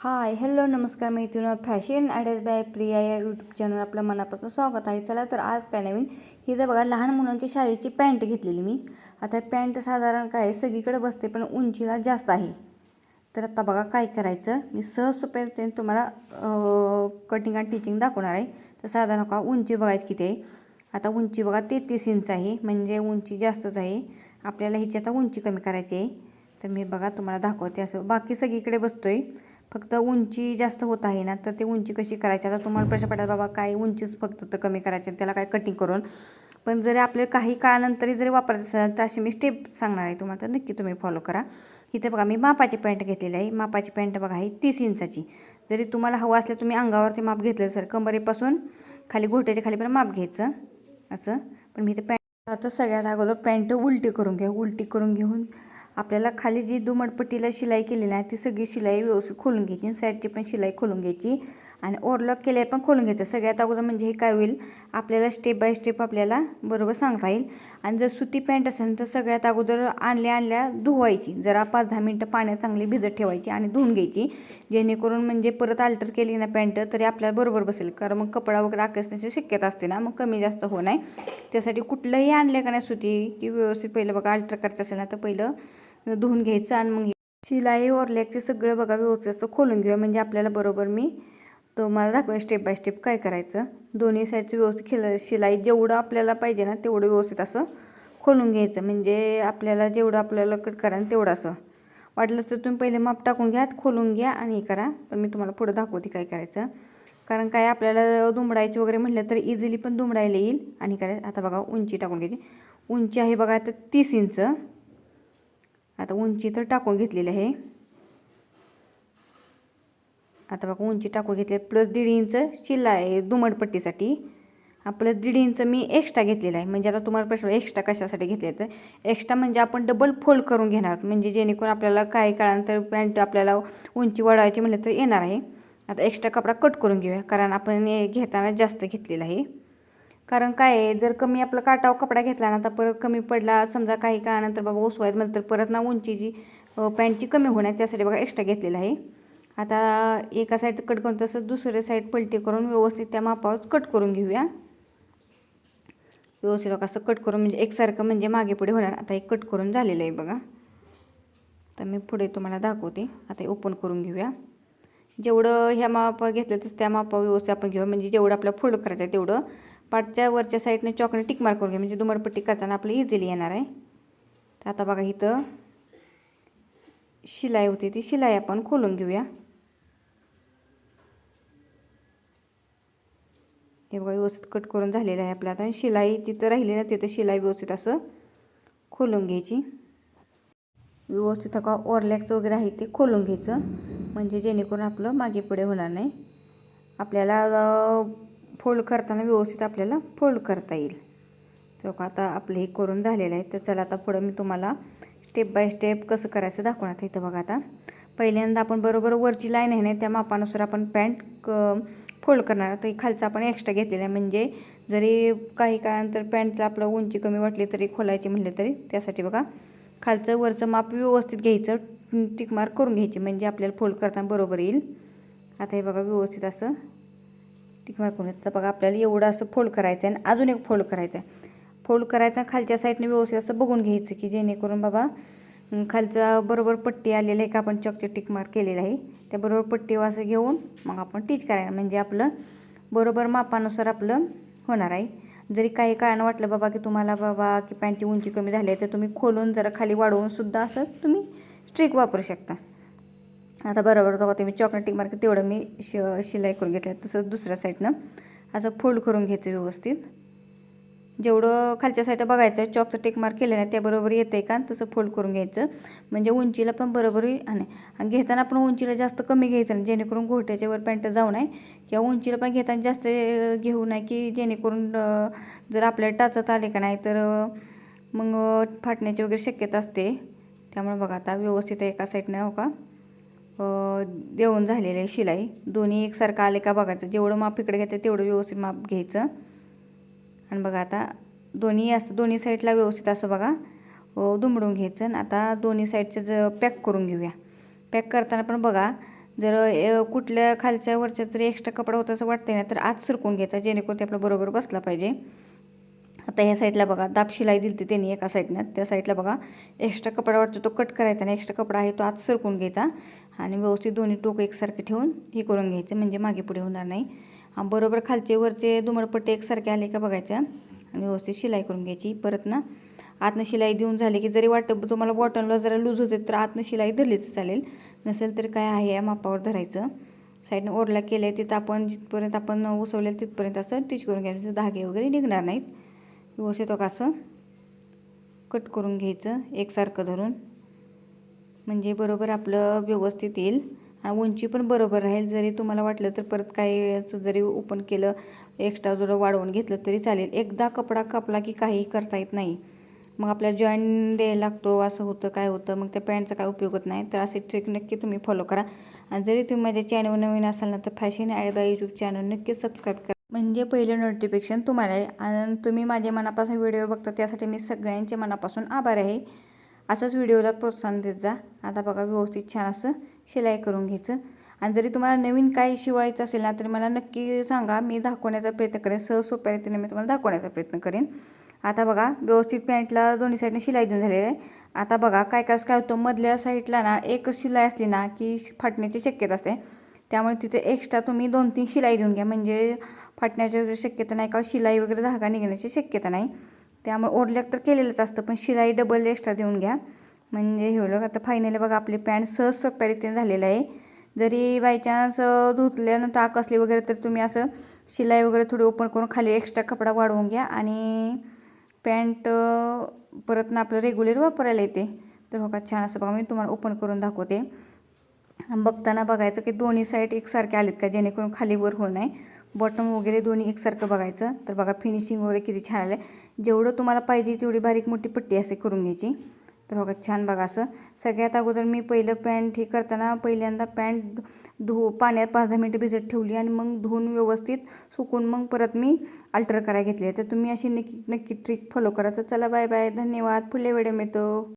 Hi hello नमस्कार मैत्रिणी fashion ॲडेस bye Priya या यूट्यूब चॅनल आपलं मनापासून स्वागत आहे. चला तर आज काय नवीन? ही तर बघा लहान मुलांची शाळेची पॅन्ट घेतलेली मी. आता पॅन्ट साधारण काय सगळीकडे बसते पण उंचीला जास्त आहे. तर आता बघा काय करायचं? मी सहज सोप्या तुम्हाला कटिंग आणि टिचिंग दाखवणार आहे. तर साधारण का उंची बघायची किती आहे? आता उंची बघा तेहतीस इंच आहे म्हणजे उंची जास्तच आहे. आपल्याला हिची आता उंची कमी करायची आहे. तर मी बघा तुम्हाला दाखवते. असं बाकी सगळीकडे बसतो आहे फक्त उंची जास्त होत आहे ना तर ते उंची कशी करायची? आता तुम्हाला प्रश्न पडतात बाबा काय उंचीच फक्त तर कमी करायची त्याला काय कटिंग करून? पण जरी आपल्याला काही काळानंतरही जरी वापरायचं असेल तर अशी मी स्टेप सांगणार आहे तुम्हाला तर नक्की तुम्ही फॉलो करा. इथे बघा मी मापाची पॅन्ट घेतलेली आहे. मापाची पॅन्ट बघा आहे तीस इंचाची. जरी तुम्हाला हवं असलं तुम्ही अंगावरती माप घेतलं सर कंबरेपासून खाली घोट्याच्या खाली पण माप घ्यायचं असं. पण मी ते पॅन्ट आता सगळ्यात अगोदर पॅन्ट उलटी करून घेऊ उलटी करून घेऊन आपल्याला खाली जी दुमटपट्टीला शिलाई केलेली आहे ती सगळी शिलाई व्यवस्थित खोलून घ्यायची आणि साईडची पण शिलाई खोलून घ्यायची. आणि ओरलॉक केले पण खोलून घ्यायचं. सगळ्यात अगोदर म्हणजे हे काय होईल? आपल्याला स्टेप बाय स्टेप आपल्याला बरोबर सांगता येईल. आणि जर सुती पॅन्ट असेल तर सगळ्यात अगोदर आणल्या आणल्या धुवायची. जरा पाच दहा मिनटं पाण्यात चांगली भिजत ठेवायची आणि धुवून घ्यायची. जेणेकरून म्हणजे परत अल्टर केली ना पॅन्ट तरी आपल्याला बरोबर बसेल. कारण मग कपडा वगैरे आकसण्याची शक्यता असते ना. मग कमी जास्त हो नाही त्यासाठी कुठलंही आणलं का नाही सुती की व्यवस्थित पहिलं बघा अल्टर करायचं असेल ना तर पहिलं धुवून घ्यायचं आणि मग शिलाई ओरल्याचे सगळं बघा व्यवस्थित खोलून घेऊया. म्हणजे आपल्याला बरोबर मी तुम्हाला दाखवा स्टेप बाय स्टेप काय करायचं. दोन्ही साईडचं व्यवस्थित खिला शिलाई जेवढं आपल्याला पाहिजे ना तेवढं व्यवस्थित असं खोलून घ्यायचं. म्हणजे आपल्याला जेवढं आपल्याला कट करा तेवढं असं. वाटलंच तर तुम्ही पहिले माप टाकून घ्या खोलून घ्या आणि हे करा. पण मी तुम्हाला पुढं दाखवते काय करायचं. कारण काय आपल्याला दुमडायची वगैरे म्हटलं तर इझिली पण दुमडायला येईल. आणि काय? आता बघा उंची टाकून घ्यायची. उंची आहे बघा आता तीस इंच. आता उंची तर टाकून घेतलेली आहे. आता बघा उंची टाकून घेतली प्लस दीड इंच आहे दुमडपट्टीसाठी. प्लस दीड इंच मी एक्स्ट्रा घेतलेला आहे. म्हणजे आता तुम्हाला प्रश्न एक्स्ट्रा कशासाठी घेतले तर एक्स्ट्रा म्हणजे आपण डबल फोल्ड करून घेणार म्हणजे जेणेकरून आपल्याला काही काळानंतर पॅन्ट आपल्याला उंची वाढवायची म्हटलं तर येणार आहे. आता एक्स्ट्रा कपडा कट करून घेऊया. कारण आपण घेताना जास्त घेतलेला आहे. कारण काय आहे जर कमी आपलं काटाव कपडा घेतला ना तर परत कमी पडला समजा काही काळानंतर बाबा ओसवायत म्हणलं तर परत ना उंची जी पॅन्टची कमी होणार त्यासाठी बघा एक्स्ट्रा घेतलेला आहे. आता एका साईड कट करून तसं दुसऱ्या साईड पलटी करून व्यवस्थित त्या मापावर कट करून घेऊया. व्यवस्थित असं कट करून म्हणजे एकसारखं म्हणजे मागे पुढे होणार. आता एक कट करून झालेलं आहे बघा. तर मी पुढे तुम्हाला दाखवते. आता हे ओपन करून घेऊया. जेवढं ह्या मापा घेतलं तसं त्या मापा व्यवस्थित आपण घेऊया. म्हणजे जेवढं आपल्याला फोल्ड करायचं आहे तेवढं. पाठच्या वरच्या साईडने चॉकने टिक मार्क करून घ्या. म्हणजे दुमडपट्टी करताना आपलं इझिली येणार आहे. तर आता बघा इथं शिलाई होती ती शिलाई आपण खोलून घेऊया. हे बघा व्यवस्थित कट करून झालेलं आहे आपलं आता. शिलाई तिथं राहिली ना तिथं शिलाई व्यवस्थित असं खोलून घ्यायची. व्यवस्थित का ओरलॅक्स वगैरे आहे ते खोलून घ्यायचं. म्हणजे जेणेकरून आपलं मागे पुढे होणार नाही. आपल्याला फोल्ड करताना व्यवस्थित आपल्याला फोल्ड करता येईल. तर का आता आपलं हे करून झालेलं आहे. तर चला आता पुढं मी तुम्हाला स्टेप बाय स्टेप कसं करायचं दाखवणार इथं बघा आता. पहिल्यांदा आपण बरोबर वरची लाईन आहे ना त्या मापानुसार आपण पॅन्ट क फोल्ड करणार तर खालचं आपण एक्स्ट्रा घेतलेला आहे. म्हणजे जरी काही काळानंतर पॅन्टला आपलं उंची कमी वाटली तरी खोलायची म्हटले तरी त्यासाठी बघा खालचं वरचं माप व्यवस्थित घ्यायचं टिकमार्क करून घ्यायची. म्हणजे आपल्याला फोल्ड करताना बरोबर येईल. आता हे बघा व्यवस्थित असं टिकमार्क करून तर बघा आपल्याला एवढं असं फोल्ड करायचं आहे आणि अजून एक फोल्ड करायचं आहे फोल्ड करायचा खालच्या साईडने व्यवस्थित असं बघून घ्यायचं की जेणेकरून बाबा खालचा बरोबर पट्टी आलेलं आहे का आपण चॉकचे टिक मार्क केलेलं आहे. त्या बरोबर पट्टी असं घेऊन मग आपण टीच करायला. म्हणजे आपलं बरोबर मापानुसार आपलं होणार आहे. जरी काही काळानं वाटलं बाबा की तुम्हाला बाबा की पॅन्टची उंची कमी झाली आहे तर तुम्ही खोलून जरा खाली वाढवून सुद्धा असं तुम्ही स्ट्रिक वापरू शकता. आता बरोबर बघा तुम्ही चॉकलेट टिक मार्क तेवढं मी श शिलाई करून घेतल्या. तसंच दुसऱ्या साईडनं असं फोल्ड करून घ्यायचं व्यवस्थित. जेवढं खालच्या साईडला बघायचं चॉकचं टेक मार्क केलं नाही त्याबरोबर येतं आहे का? तसं फोल्ड करून घ्यायचं. म्हणजे उंचीला पण बरोबर आणि आणि घेताना आपण उंचीला जास्त कमी घ्यायचं नाही जेणेकरून घोट्याच्यावर पॅन्ट जाऊ नये किंवा उंचीला पण घेताना जास्त घेऊ नये की जेणेकरून जर आपल्याला टाचत आले का नाही तर मग फाटण्याची वगैरे शक्यता असते. त्यामुळे बघा आता व्यवस्थित एका साईडनं हो का? देऊन झालेलं आहे शिलाई. दोन्ही एकसारखं आले का बघायचं. जेवढं माप इकडे घ्यायचं तेवढं व्यवस्थित माप घ्यायचं. आणि बघा आता दोन्ही असं दोन्ही साईडला व्यवस्थित असं बघा. दुमडून घ्यायचं आणि आता दोन्ही साईडचं ज पॅक करून घेऊया. पॅक करताना पण बघा जर कुठल्या खालच्या वरच्या जर एक्स्ट्रा कपडा होता असं वाटतंय ना तर आत सरकून घ्यायचा जेणेकरून ते आपलं बरोबर बसला पाहिजे. आता ह्या साईडला बघा दाब शिलाई दिली त्यांनी एका साईडनं. त्या साईडला बघा एक्स्ट्रा कपडा वाटतो तो कट करायचा आणि एक्स्ट्रा कपडा आहे तो आत सरकून घ्यायचा. आणि व्यवस्थित दोन्ही टोक एकसारखे ठेवून हे करून घ्यायचं म्हणजे मागे पुढे होणार नाही. बरोबर खालचे वरचे दुमडपट्टे एकसारखे आले का बघायच्या आणि व्यवस्थित शिलाई करून घ्यायची. परत ना आतनं शिलाई देऊन झाली की जरी वाटतं तुम्हाला बॉटमला जरा लूज होते तर आतनं शिलाई धरलीच चालेल. नसेल तर काय आहे या मापावर धरायचं. साईडनं ओरला केलं आहे तिथं आपण जिथपर्यंत आपण उसवलेलं तिथपर्यंत असं टिच करून घ्यायचं धागे वगैरे निघणार नाहीत. व्यवस्थित बघा असं कट करून घ्यायचं एकसारखं धरून. म्हणजे बरोबर आपलं व्यवस्थित येईल. आणि उंची पण बरोबर राहील. जरी तुम्हाला वाटलं तर परत काही जरी ओपन केलं एक्स्ट्रा जर वाढवून घेतलं तरी चालेल. एकदा कपडा कापला की काही करता येत नाही. मग आपल्याला जॉईन द्यायला लागतो असं होतं काय होतं मग त्या पॅन्टचा काय उपयोग होत नाही. तर असे ट्रिक नक्की तुम्ही फॉलो करा. आणि जरी तुम्ही माझ्या चॅनलवर नवीन असाल ना तर fashion ad by YouTube channel नक्की सबस्क्राईब करा. म्हणजे पहिलं नोटिफिकेशन तुम्हाला आहे. आणि तुम्ही माझ्या मनापासून व्हिडिओ बघता त्यासाठी मी सगळ्यांचे मनापासून आभार आहे. असंच व्हिडिओला प्रोत्साहन देत जा. आता बघा व्यवस्थित छान असं शिलाई करून घ्यायचं. आणि जरी तुम्हाला नवीन काही शिवायचं असेल ना तरी मला नक्की सांगा. मी दाखवण्याचा प्रयत्न करेन. सहज सोप्या रीतीने मी तुम्हाला दाखवण्याचा प्रयत्न करेन. आता बघा व्यवस्थित पॅन्टला दोन्ही साईडने शिलाई देऊन झालेली आहे. आता बघा काय काय काय होतं. मधल्या साईडला ना एकच शिलाई असली ना की फाटण्याची शक्यता असते. त्यामुळे तिथे एक्स्ट्रा तुम्ही दोन तीन शिलाई देऊन घ्या. म्हणजे फाटण्याची वगैरे शक्यता नाही का? शिलाई वगैरे धागा निघण्याची शक्यता नाही. त्यामुळे ओरल्याक तर केलेलंच असतं पण शिलाई डबल एक्स्ट्रा देऊन घ्या. म्हणजे हे होलं आता फायनली बघा आपली पॅन्ट सहज सोप्या रीतीने झालेलं आहे. जरी बायचान्स धुतल्यानं ताक असली वगैरे तर तुम्ही असं शिलाई वगैरे थोडी ओपन करून खाली एक्स्ट्रा कपडा वाढवून घ्या. आणि पॅन्ट परत ना आपलं रेग्युलर वापरायला येते. तर हो बघा छान असं बघा मी तुम्हाला ओपन करून दाखवते. बघताना बघायचं की दोन्ही साईड एकसारखे आलेत का जेणेकरून खाली वर होऊ नये. बॉटम वगैरे दोन्ही एकसारखं बघायचं. तर बघा फिनिशिंग वगैरे किती छान आलं जेवढं तुम्हाला पाहिजे तेवढी बारीक मोठी पट्टी असे करून घ्यायची. तर बघा छान बघा असं. सगळ्यात अगोदर मी पहिलं पॅन्ट हे करताना पहिल्यांदा पॅन्ट धु पाण्यात पाच दहा मिनटं भिजत ठेवली आणि मग धुवून व्यवस्थित सुकून मग परत मी अल्टर करायला घेतले. तर तुम्ही अशी नक्की नक्की ट्रिक फॉलो करा. तर चला बाय बाय धन्यवाद. पुढल्या व्हिडिओ मिळतो.